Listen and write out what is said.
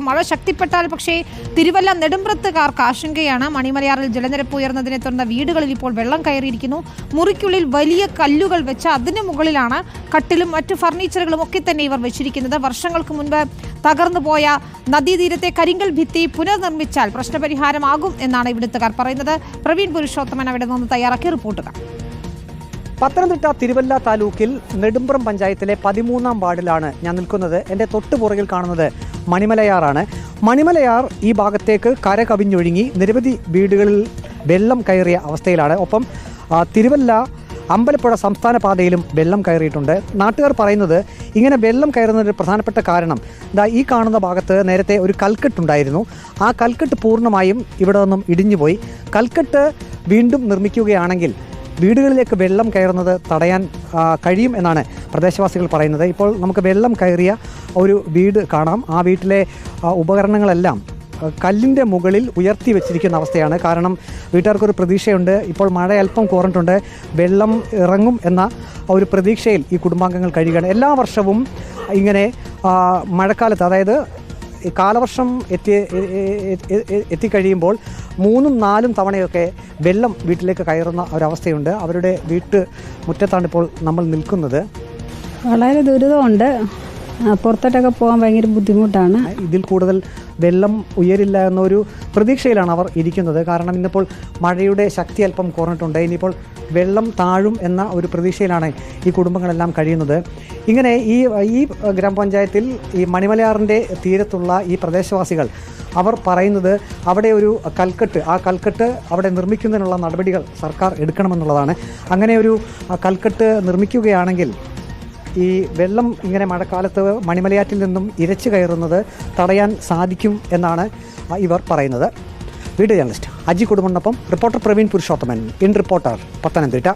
മഴ ശക്തിപ്പെട്ടാൽ പക്ഷേ തിരുവല്ല നെടുമ്പ്രത്തുകാർക്ക് ആശങ്കയാണ്. മണിമലയാറിൽ ജലനിരപ്പ് ഉയർന്നതിനെ തുടർന്ന് വീടുകളിൽ ഇപ്പോൾ വെള്ളം കയറിയിരിക്കുന്നു. മുറിക്കുള്ളിൽ വലിയ കല്ലുകൾ വെച്ച് അതിന് മുകളിലാണ് കട്ടിലും മറ്റു ഫർണിച്ചറുകളും ഒക്കെ തന്നെ ഇവർ വെച്ചിരിക്കുന്നത്. വർഷങ്ങൾക്ക് മുൻപ് തകർന്നു പോയ നദീതീരത്തെ കരിങ്കൽ ഭിത്തി പുനർനിർമ്മിച്ചാൽ പ്രശ്നപരിഹാരമാകും എന്നാണ് ഇവിടുത്തുകാർ പറയുന്നത്. പ്രവീൺ പുരുഷോത്തമൻ അവിടെ നിന്ന് തയ്യാറാക്കിയ റിപ്പോർട്ടുകൾ. പത്തനംതിട്ട തിരുവല്ല താലൂക്കിൽ നെടുമ്പ്രം പഞ്ചായത്തിലെ പതിമൂന്നാം വാർഡിലാണ് ഞാൻ നിൽക്കുന്നത്. എന്റെ തൊട്ടുപുറകിൽ കാണുന്നത് മണിമലയാറാണ്. മണിമലയാർ ഈ ഭാഗത്തേക്ക് കര കവിഞ്ഞൊഴുങ്ങി നിരവധി വീടുകളിൽ വെള്ളം കയറിയ അവസ്ഥയിലാണ്. ഒപ്പം തിരുവല്ല അമ്പലപ്പുഴ സംസ്ഥാന പാതയിലും വെള്ളം കയറിയിട്ടുണ്ട്. നാട്ടുകാർ പറയുന്നത് ഇങ്ങനെ വെള്ളം കയറുന്നതിന് പ്രധാനപ്പെട്ട കാരണം ദാ ഈ കാണുന്ന ഭാഗത്ത് നേരത്തെ ഒരു കൽക്കെട്ടുണ്ടായിരുന്നു. ആ കൽക്കെട്ട് പൂർണമായും ഇവിടെ നിന്നും ഇടിഞ്ഞുപോയി. കൽക്കെട്ട് വീണ്ടും നിർമ്മിക്കുകയാണെങ്കിൽ വീടുകളിലേക്ക് വെള്ളം കയറുന്നത് തടയാൻ കഴിയും എന്നാണ് പ്രദേശവാസികൾ പറയുന്നത്. ഇപ്പോൾ നമുക്ക് വെള്ളം കയറിയ ഒരു വീട് കാണാം. ആ വീട്ടിലെ ഉപകരണങ്ങളെല്ലാം കല്ലിന്റെ മുകളിൽ ഉയർത്തി വെച്ചിരിക്കുന്ന അവസ്ഥയാണ്. കാരണം വീട്ടുകാർക്കൊരു പ്രതീക്ഷയുണ്ട്. ഇപ്പോൾ മഴ അല്പം കുറഞ്ഞിട്ടുണ്ട്. വെള്ളം ഇറങ്ങും എന്ന ഒരു പ്രതീക്ഷയിൽ ഈ കുടുംബാംഗങ്ങൾ കഴിയുകയാണ്. എല്ലാ വർഷവും ഇങ്ങനെ മഴക്കാലത്ത് അതായത് കാലവർഷം എത്തി എത്തിക്കഴിയുമ്പോൾ മൂന്നും നാലും തവണയൊക്കെ വെള്ളം വീട്ടിലേക്ക് കയറുന്ന ഒരവസ്ഥയുണ്ട്. അവരുടെ വീട്ട് മുറ്റത്താണ് ഇപ്പോൾ നമ്മൾ നിൽക്കുന്നത്. വളരെ ദുരിതമുണ്ട്. പുറത്തോട്ടൊക്കെ പോകാൻ ഭയങ്കര ബുദ്ധിമുട്ടാണ്. ഇതിൽ കൂടുതൽ വെള്ളം ഉയരില്ല എന്നൊരു പ്രതീക്ഷയിലാണ് അവർ ഇരിക്കുന്നത്. കാരണം ഇന്നിപ്പോൾ മഴയുടെ ശക്തി അല്പം കുറഞ്ഞിട്ടുണ്ട്. ഇനിയിപ്പോൾ വെള്ളം താഴും എന്ന ഒരു പ്രതീക്ഷയിലാണ് ഈ കുടുംബങ്ങളെല്ലാം കഴിയുന്നത്. ഇങ്ങനെ ഈ ഈ ഗ്രാമപഞ്ചായത്തിൽ ഈ മണിമലയാറിന്റെ തീരത്തുള്ള ഈ പ്രദേശവാസികൾ അവർ പറയുന്നത് അവിടെ ഒരു കൽക്കെട്ട് ആ കൽക്കെട്ട് അവിടെ നിർമ്മിക്കുന്നതിനുള്ള നടപടികൾ സർക്കാർ എടുക്കണമെന്നുള്ളതാണ്. അങ്ങനെ ഒരു കൽക്കെട്ട് നിർമ്മിക്കുകയാണെങ്കിൽ ഈ വെള്ളം ഇങ്ങനെ മഴക്കാലത്ത് മണിമലയാറ്റിൽ നിന്നും ഇരച്ചു കയറുന്നത് തടയാൻ സാധിക്കും എന്നാണ് ഇവർ പറയുന്നത്. Video journalist Aji കുടുംബനൊപ്പം reporter Praveen Purushothaman. In reporter Pathanamthitta.